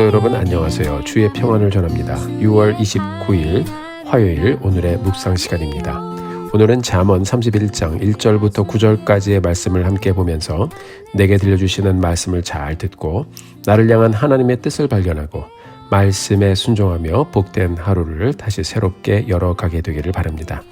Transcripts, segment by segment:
성도 여러분 안녕하세요. 주의 평안을 전합니다. 6월 29일 화요일 오늘의 묵상 시간입니다. 오늘은 잠언 31장 1절부터 9절까지의 말씀을 함께 보면서 내게 들려주시는 말씀을 잘 듣고 나를 향한 하나님의 뜻을 발견하고 말씀에 순종하며 복된 하루를 다시 새롭게 열어가게 되기를 바랍니다.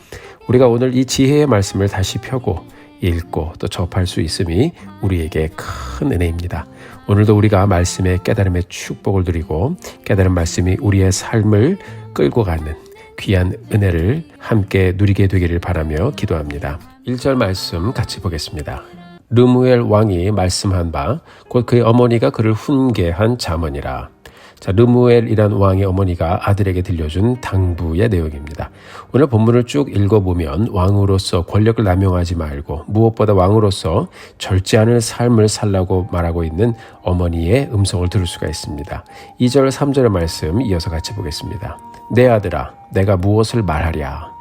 우리가 오늘 이 지혜의 말씀을 다시 펴고 읽고 또 접할 수 있음이 우리에게 큰 은혜입니다. 오늘도 우리가 말씀의 깨달음의 축복을 드리고 깨달은 말씀이 우리의 삶을 끌고 가는 귀한 은혜를 함께 누리게 되기를 바라며 기도합니다. 1절 말씀 같이 보겠습니다. 르무엘 왕이 말씀한 바 곧 그의 어머니가 그를 훈계한 자문이라. 자, 르무엘이란 왕의 어머니가 아들에게 들려준 당부의 내용입니다. 오늘 본문을 쭉 읽어보면 왕으로서 권력을 남용하지 말고 무엇보다 왕으로서 절제 않을 삶을 살라고 말하고 있는 어머니의 음성을 들을 수가 있습니다. 2절, 3절의 말씀 이어서 같이 보겠습니다. 내 아들아, 내가 무엇을 말하랴?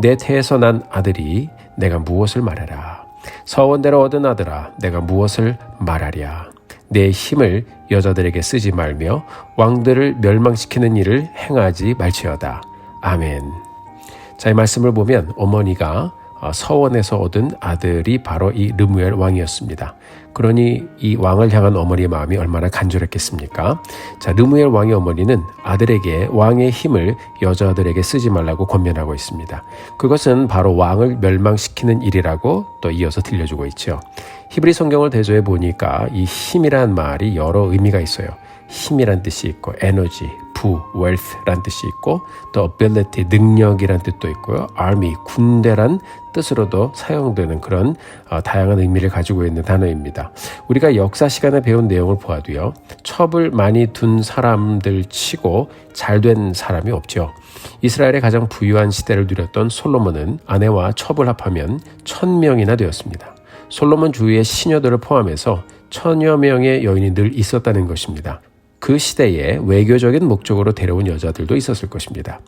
내 태에서 난 아들이 내가 무엇을 말하라? 서원대로 얻은 아들아, 내가 무엇을 말하랴? 내 힘을 여자들에게 쓰지 말며 왕들을 멸망시키는 일을 행하지 말지어다. 아멘. 자, 이 말씀을 보면 어머니가 어, 서원에서 얻은 아들이 바로 이 르무엘 왕이었습니다. 그러니 이 왕을 향한 어머니의 마음이 얼마나 간절했겠습니까? 자, 르무엘 왕의 어머니는 아들에게 왕의 힘을 여자들에게 쓰지 말라고 권면하고 있습니다. 그것은 바로 왕을 멸망시키는 일이라고 또 이어서 들려주고 있죠. 히브리 성경을 대조해 보니까 이 힘이란 말이 여러 의미가 있어요. 힘이란 뜻이 있고 에너지, 부, wealth란 뜻이 있고 또 ability, 능력이란 뜻도 있고요. army, 군대란 뜻으로도 사용되는 그런 어, 다양한 의미를 가지고 있는 단어입니다. 우리가 역사 시간에 배운 내용을 보아도요. 첩을 많이 둔 사람들 치고 잘 된 사람이 없죠. 이스라엘의 가장 부유한 시대를 누렸던 솔로몬은 아내와 첩을 합하면 천 명이나 되었습니다. 솔로몬 주위의 시녀들을 포함해서 천여 명의 여인이 늘 있었다는 것입니다. 그 시대에 외교적인 목적으로 데려온 여자들도 있었을 것입니다.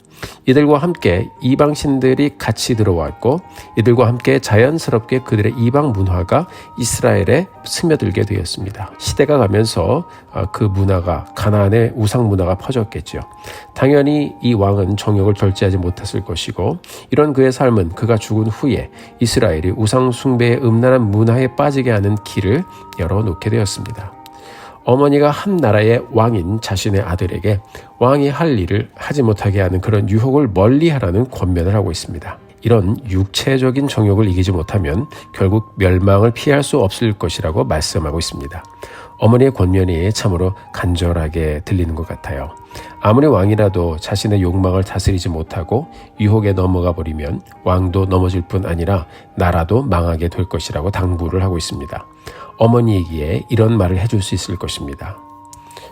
이들과 함께 이방 신들이 같이 들어왔고 이들과 함께 자연스럽게 그들의 이방 문화가 이스라엘에 스며들게 되었습니다. 시대가 가면서 어, 그 문화가 가나안의 우상 문화가 퍼졌겠죠. 당연히 이 왕은 정욕을 절제하지 못했을 것이고 이런 그의 삶은 그가 죽은 후에 이스라엘이 우상 숭배의 음란한 문화에 빠지게 하는 길을 열어놓게 되었습니다. 어머니가 한 나라의 왕인 자신의 아들에게 왕이 할 일을 하지 못하게 하는 그런 유혹을 멀리 하라는 권면을 하고 있습니다. 이런 육체적인 정욕을 이기지 못하면 결국 멸망을 피할 수 없을 것이라고 말씀하고 있습니다. 어머니의 권면이 참으로 간절하게 들리는 것 같아요. 아무리 왕이라도 자신의 욕망을 다스리지 못하고 유혹에 넘어가 버리면 왕도 넘어질 뿐 아니라 나라도 망하게 될 것이라고 당부를 하고 있습니다. 어머니에게 이런 말을 해줄 수 있을 것입니다.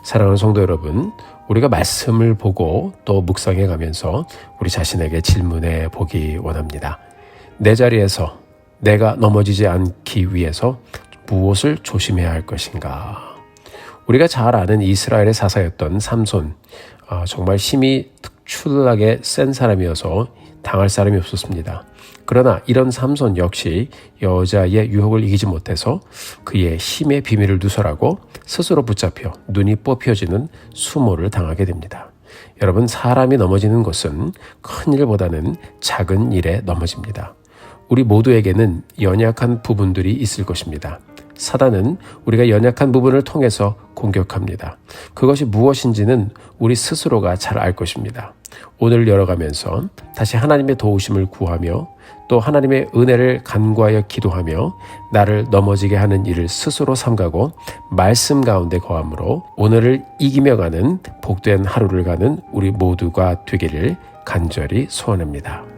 사랑하는 성도 여러분, 우리가 말씀을 보고 또 묵상해 가면서 우리 자신에게 질문해 보기 원합니다. 내 자리에서 내가 넘어지지 않기 위해서 무엇을 조심해야 할 것인가? 우리가 잘 아는 이스라엘의 사사였던 삼손, 어, 정말 힘이 특출나게 센 사람이어서 당할 사람이 없었습니다. 그러나 이런 삼손 역시 여자의 유혹을 이기지 못해서 그의 힘의 비밀을 누설하고 스스로 붙잡혀 눈이 뽑혀지는 수모를 당하게 됩니다. 여러분, 사람이 넘어지는 것은 큰 일보다는 작은 일에 넘어집니다. 우리 모두에게는 연약한 부분들이 있을 것입니다. 사단은 우리가 연약한 부분을 통해서 공격합니다. 그것이 무엇인지는 우리 스스로가 잘 알 것입니다. 오늘 열어가면서 다시 하나님의 도우심을 구하며 또 하나님의 은혜를 간구하여 기도하며 나를 넘어지게 하는 일을 스스로 삼가고 말씀 가운데 거함으로 오늘을 이기며 가는 복된 하루를 가는 우리 모두가 되기를 간절히 소원합니다.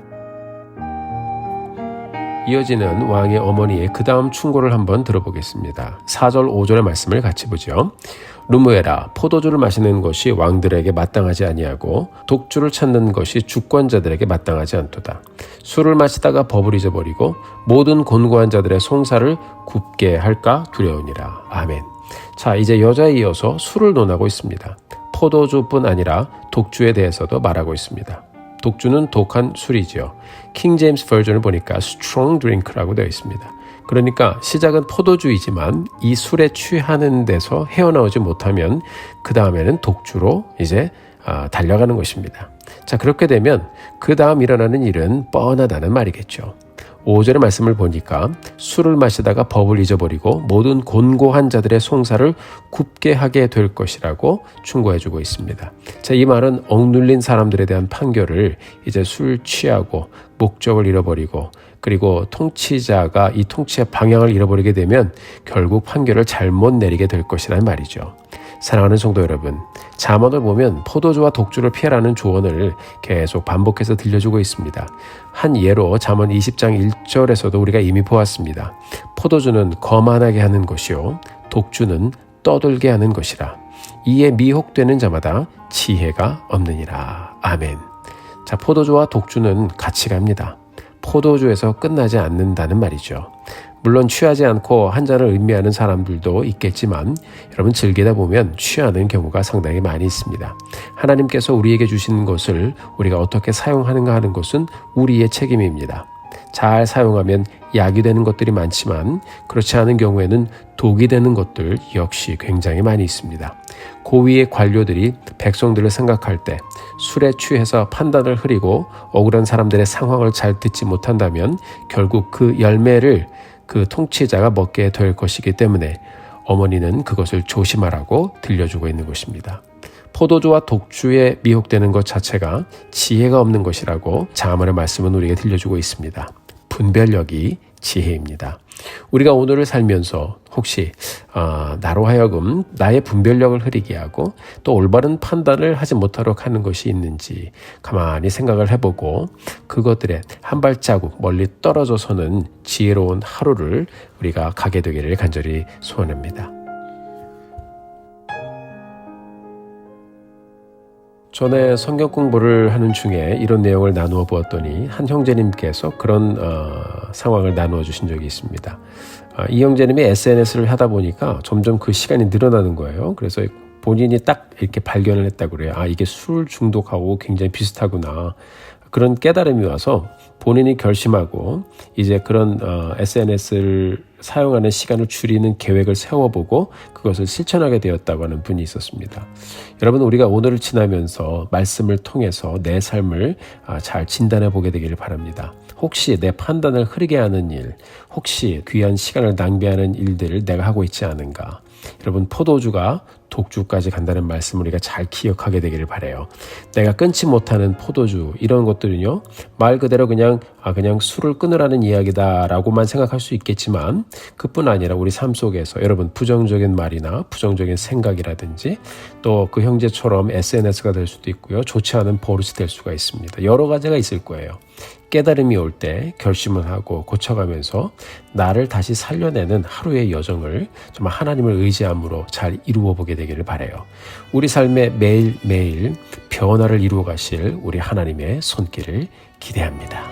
이어지는 왕의 어머니의 그 다음 충고를 한번 들어보겠습니다. 4절 5절의 말씀을 같이 보죠. 루무에라 포도주를 마시는 것이 왕들에게 마땅하지 아니하고 독주를 찾는 것이 주권자들에게 마땅하지 않도다. 술을 마시다가 법을 잊어버리고 모든 곤고한 자들의 송사를 굽게 할까 두려우니라. 아멘. 자 이제 여자에 이어서 술을 논하고 있습니다. 포도주뿐 아니라 독주에 대해서도 말하고 있습니다. 독주는 독한 술이지요. 킹 제임스 버전을 보니까 strong drink라고 되어 있습니다. 그러니까 시작은 포도주이지만 이 술에 취하는 데서 헤어나오지 못하면 그 다음에는 독주로 이제 아, 달려가는 것입니다. 자, 그렇게 되면 그 다음 일어나는 일은 뻔하다는 말이겠죠. 5절의 말씀을 보니까 술을 마시다가 법을 잊어버리고 모든 곤고한 자들의 송사를 굽게 하게 될 것이라고 충고해주고 있습니다. 자, 이 말은 억눌린 사람들에 대한 판결을 이제 술 취하고 목적을 잃어버리고 그리고 통치자가 이 통치의 방향을 잃어버리게 되면 결국 판결을 잘못 내리게 될 것이라는 말이죠. 사랑하는 성도 여러분, 잠언을 보면 포도주와 독주를 피하라는 조언을 계속 반복해서 들려주고 있습니다. 한 예로 잠언 20장 1절에서도 우리가 이미 보았습니다. 포도주는 거만하게 하는 것이요 독주는 떠들게 하는 것이라. 이에 미혹되는 자마다 지혜가 없느니라. 아멘. 자, 포도주와 독주는 같이 갑니다. 포도주에서 끝나지 않는다는 말이죠. 물론 취하지 않고 한 잔을 의미하는 사람들도 있겠지만 여러분 즐기다 보면 취하는 경우가 상당히 많이 있습니다. 하나님께서 우리에게 주신 것을 우리가 어떻게 사용하는가 하는 것은 우리의 책임입니다. 잘 사용하면 약이 되는 것들이 많지만 그렇지 않은 경우에는 독이 되는 것들 역시 굉장히 많이 있습니다. 고위의 관료들이 백성들을 생각할 때 술에 취해서 판단을 흐리고 억울한 사람들의 상황을 잘 듣지 못한다면 결국 그 열매를 그 통치자가 먹게 될 것이기 때문에 어머니는 그것을 조심하라고 들려주고 있는 것입니다. 포도주와 독주에 미혹되는 것 자체가 지혜가 없는 것이라고 자문의 말씀은 우리에게 들려주고 있습니다. 분별력이 지혜입니다. 우리가 오늘을 살면서 혹시 어, 나로 하여금 나의 분별력을 흐리게 하고 또 올바른 판단을 하지 못하도록 하는 것이 있는지 가만히 생각을 해보고 그것들에 한 발자국 멀리 떨어져서는 지혜로운 하루를 우리가 가게 되기를 간절히 소원합니다. 전에 성경 공부를 하는 중에 이런 내용을 나누어 보았더니 한 형제님께서 그런 어, 상황을 나누어 주신 적이 있습니다. 아, 이 형제님이 SNS를 하다 보니까 점점 그 시간이 늘어나는 거예요. 그래서 본인이 딱 이렇게 발견을 했다고 그래요. 아, 이게 술 중독하고 굉장히 비슷하구나. 그런 깨달음이 와서 본인이 결심하고 이제 그런 어, SNS를 사용하는 시간을 줄이는 계획을 세워보고 그것을 실천하게 되었다고 하는 분이 있었습니다. 여러분 우리가 오늘을 지나면서 말씀을 통해서 내 삶을 아, 잘 진단해 보게 되기를 바랍니다. 혹시 내 판단을 흐리게 하는 일, 혹시 귀한 시간을 낭비하는 일들을 내가 하고 있지 않은가? 여러분 포도주가 독주까지 간다는 말씀을 우리가 잘 기억하게 되기를 바래요. 내가 끊지 못하는 포도주 이런 것들은요 말 그대로 그냥 아 그냥 술을 끊으라는 이야기다라고만 생각할 수 있겠지만 그뿐 아니라 우리 삶 속에서 여러분 부정적인 말이나 부정적인 생각이라든지 또 그 형제처럼 SNS가 될 수도 있고요 좋지 않은 버릇이 될 수가 있습니다. 여러 가지가 있을 거예요. 깨달음이 올 때 결심을 하고 고쳐가면서 나를 다시 살려내는 하루의 여정을 정말 하나님을 의지함으로 잘 이루어 보게 되기를 바래요. 우리 삶에 매일매일 변화를 이루어 가실 우리 하나님의 손길을 기대합니다.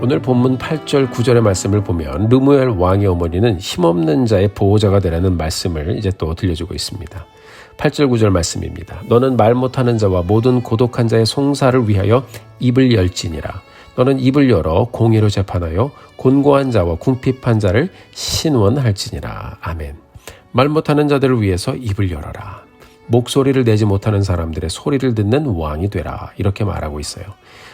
오늘 본문 8절 9절의 말씀을 보면 르무엘 왕의 어머니는 힘없는 자의 보호자가 되라는 말씀을 이제 또 들려주고 있습니다. 8절 9절 말씀입니다. 너는 말 못하는 자와 모든 고독한 자의 송사를 위하여 입을 열지니라. 너는 입을 열어 공의로 재판하여 곤고한 자와 궁핍한 자를 신원할지니라. 아멘. 말 못하는 자들을 위해서 입을 열어라. 목소리를 내지 못하는 사람들의 소리를 듣는 왕이 되라. 이렇게 말하고 있어요.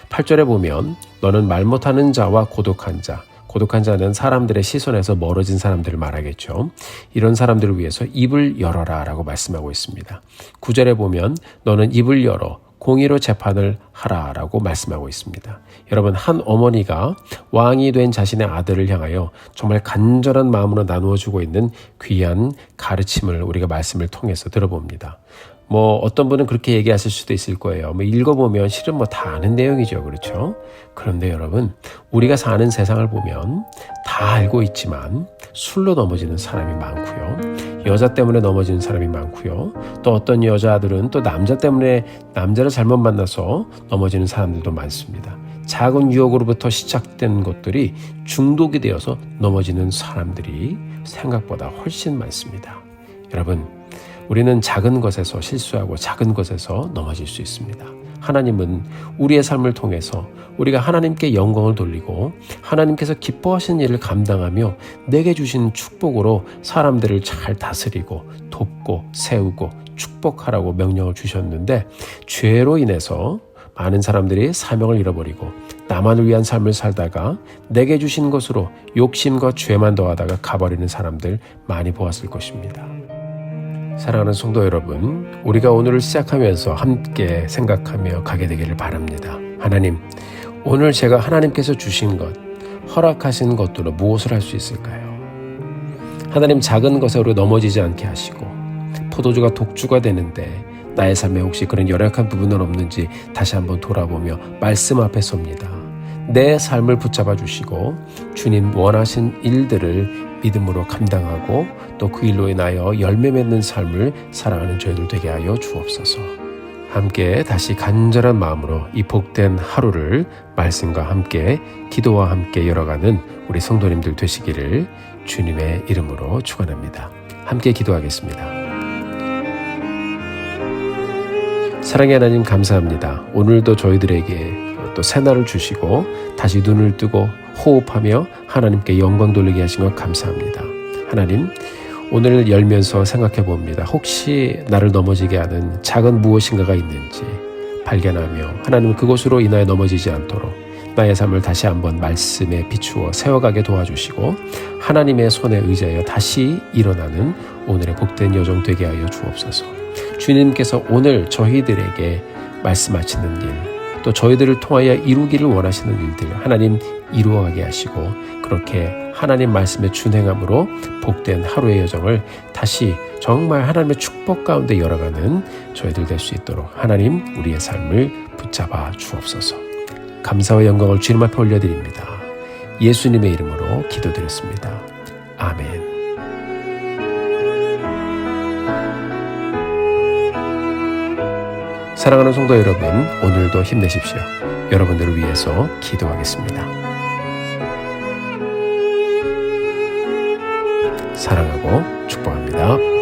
8절에 보면 너는 말 못하는 자와 고독한 자, 고독한 자는 사람들의 시선에서 멀어진 사람들을 말하겠죠. 이런 사람들을 위해서 입을 열어라 라고 말씀하고 있습니다. 9절에 보면 너는 입을 열어 공의로 재판을 하라 라고 말씀하고 있습니다. 여러분, 한 어머니가 왕이 된 자신의 아들을 향하여 정말 간절한 마음으로 나누어 주고 있는 귀한 가르침을 우리가 말씀을 통해서 들어봅니다. 뭐 어떤 분은 그렇게 얘기하실 수도 있을 거예요. 뭐 읽어보면 실은 뭐 다 아는 내용이죠. 그렇죠? 그런데 여러분, 우리가 사는 세상을 보면 다 알고 있지만 술로 넘어지는 사람이 많고요. 여자 때문에 넘어지는 사람이 많고요. 또 어떤 여자들은 또 남자 때문에 남자를 잘못 만나서 넘어지는 사람들도 많습니다. 작은 유혹으로부터 시작된 것들이 중독이 되어서 넘어지는 사람들이 생각보다 훨씬 많습니다. 여러분, 우리는 작은 것에서 실수하고 작은 것에서 넘어질 수 있습니다. 하나님은 우리의 삶을 통해서 우리가 하나님께 영광을 돌리고 하나님께서 기뻐하시는 일을 감당하며 내게 주신 축복으로 사람들을 잘 다스리고 돕고 세우고 축복하라고 명령을 주셨는데 죄로 인해서 많은 사람들이 사명을 잃어버리고 나만을 위한 삶을 살다가 내게 주신 것으로 욕심과 죄만 더하다가 가버리는 사람들 많이 보았을 것입니다. 사랑하는 성도 여러분, 우리가 오늘을 시작하면서 함께 생각하며 가게 되기를 바랍니다. 하나님, 오늘 제가 하나님께서 주신 것, 허락하신 것들로 무엇을 할 수 있을까요? 하나님 작은 것으로 넘어지지 않게 하시고 포도주가 독주가 되는데 나의 삶에 혹시 그런 열악한 부분은 없는지 다시 한번 돌아보며 말씀 앞에 섭니다. 내 삶을 붙잡아 주시고 주님 원하신 일들을 믿음으로 감당하고 또 그 일로 인하여 열매 맺는 삶을 살아가는 저희들 되게 하여 주옵소서. 함께 다시 간절한 마음으로 이 복된 하루를 말씀과 함께 기도와 함께 열어가는 우리 성도님들 되시기를 주님의 이름으로 축원합니다. 함께 기도하겠습니다. 사랑의 하나님 감사합니다. 오늘도 저희들에게 또 새날을 주시고 다시 눈을 뜨고 호흡하며 하나님께 영광 돌리게 하신 것 감사합니다. 하나님, 오늘 열면서 생각해 봅니다. 혹시 나를 넘어지게 하는 작은 무엇인가가 있는지 발견하며 하나님 그곳으로 인하여 넘어지지 않도록 나의 삶을 다시 한번 말씀에 비추어 세워가게 도와주시고 하나님의 손에 의지하여 다시 일어나는 오늘의 복된 여정 되게 하여 주옵소서. 주님께서 오늘 저희들에게 말씀하시는 일, 또 저희들을 통하여 이루기를 원하시는 일들 하나님 이루어가게 하시고 그렇게 하나님 말씀에 준행함으로 복된 하루의 여정을 다시 정말 하나님의 축복 가운데 열어가는 저희들 될 수 있도록 하나님 우리의 삶을 붙잡아 주옵소서. 감사와 영광을 주님 앞에 올려드립니다. 예수님의 이름으로 기도드렸습니다. 아멘. 사랑하는 성도 여러분, 오늘도 힘내십시오. 여러분들을 위해서 기도하겠습니다. 사랑하고 축복합니다.